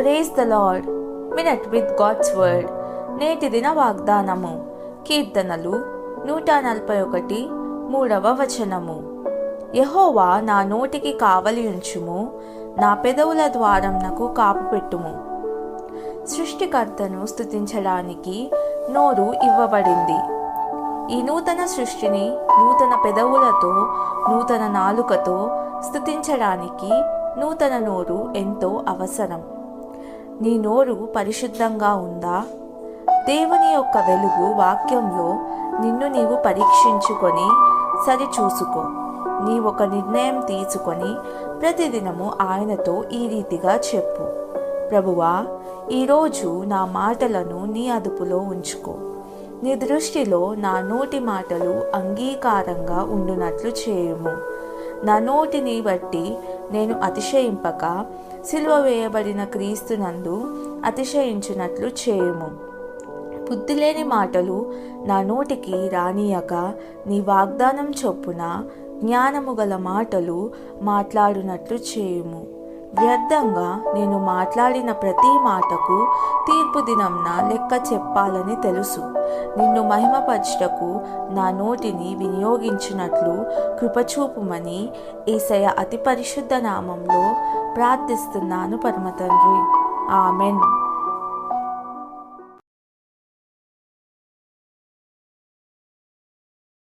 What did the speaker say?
Praise the lord minute with God's word నేటి దిన వాగ్దానము. కీర్తనలు నూట నలభై ఒకటి మూడవ వచనము. యహోవా నా నోటికి కావలి ఉంచుము నా పెదవుల ద్వారంనకు కాపు పెట్టుము. సృష్టికర్తను స్థుతించడానికి నోరు ఇవ్వబడింది. ఈ నూతన సృష్టిని నూతన పెదవులతో నూతన నాలుకతో స్థుతించడానికి నూతన నోరు ఎంతో అవసరం. నీ నోరు పరిశుద్ధంగా ఉందా? దేవుని యొక్క వెలుగు వాక్యంలో నిన్ను నీవు పరీక్షించుకొని సరిచూసుకో. నీ ఒక నిర్ణయం తీసుకొని ప్రతిదినము ఆయనతో ఈ రీతిగా చెప్పు. ప్రభువా ఈరోజు నా మాటలను నీ అదుపులో ఉంచుకో. నీ దృష్టిలో నా నోటి మాటలు అంగీకారంగా ఉండునట్లు చేయుము. నా నోటిని బట్టి నేను అతిశయింపక సిలువ వేయబడిన క్రీస్తునందు అతిశయించినట్లు చేయుము. బుద్ధిలేని మాటలు నా నోటికి రానియక నీ వాగ్దానం చొప్పున జ్ఞానము గల మాటలు మాట్లాడునట్లు చేయుము. వ్యర్థంగా నేను మాట్లాడిన ప్రతి మాటకు తీర్పు దినంన లెక్క చెప్పాలని తెలుసు. నిన్ను మహిమపరచుటకు నా నోటిని వినియోగించినట్లు కృపచూపుమని ఏసయ అతి పరిశుద్ధ నామంలో ప్రార్థిస్తున్నాను పరమ తండ్రి ఆమెన్.